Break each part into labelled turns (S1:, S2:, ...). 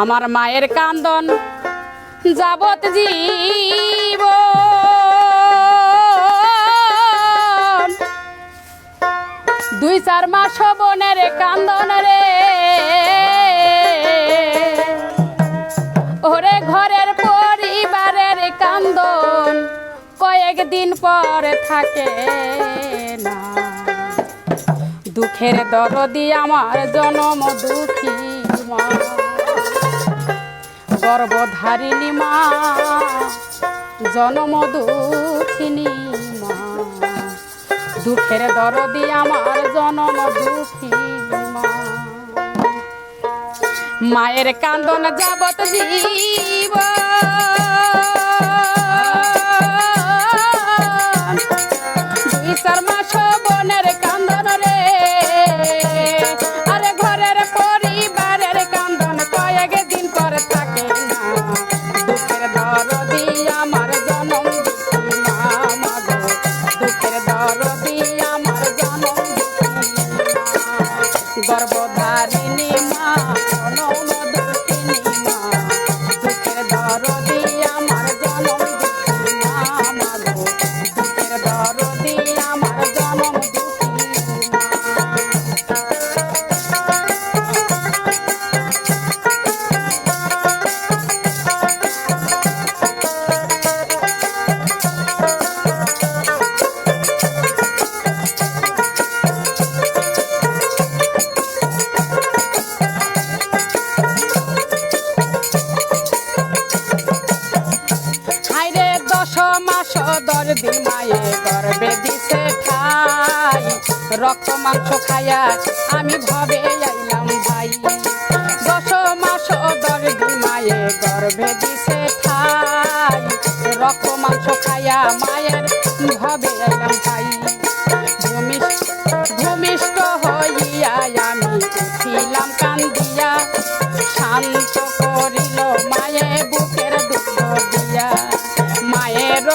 S1: আমার মায়ের কান্দন যাবত জীব। দুই চার মাস বনের কান্দন রে। ওরে ঘরের পরিবারের কান্দন কয়েকদিন পরে থাকে না। দুঃখের দরদি আমার জনম দুঃখী মা। গর্ভধারিণী মা, জনম দুঃখিনী মা। দুঃখের দরদি আমার জনম দুঃখী মা। মায়ের কান্দন যাবত জীব। মাস দর্দি মায়ে গর্বে দিছে ঠাই। রক্ত, মাংস খাইয়া আমি ভবে আইলাম ভাই। দশ মাস দর্দি মায়ে গর্বে দিছে ঠাই। রক্ত, মাংস খাইয়া মায়ের ভবে আইলাম ভাই। ভূমিষ্ঠ হইয়া আমি উঠিলাম কান্দিয়া। শান্ত করিল মায়ে বুকের দুঃখ দিয়া। মায়ের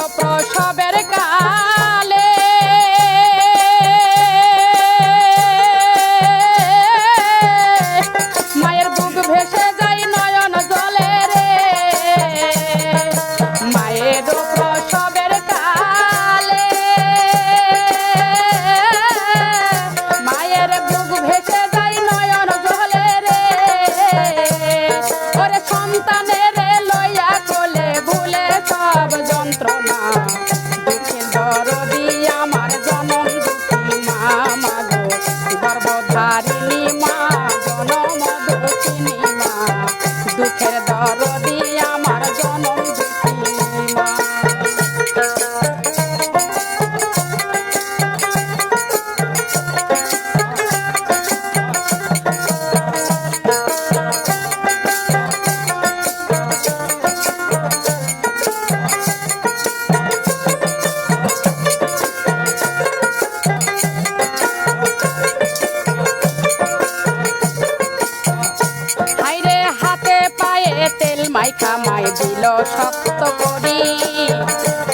S1: মাই দিল শক্ত করি।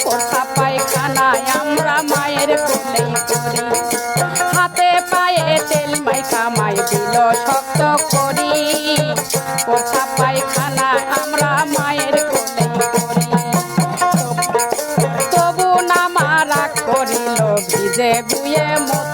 S1: পোষা পায়খানায় আমরা মায়ের কোলেই করি। হাতে পায়ে তেল মাইখা মাই দিল শক্ত করি। পোষা পায়খানায় আমরা মায়ের কোলেই করি। তবু না মারা করিল ভিজে বুয়ে মতে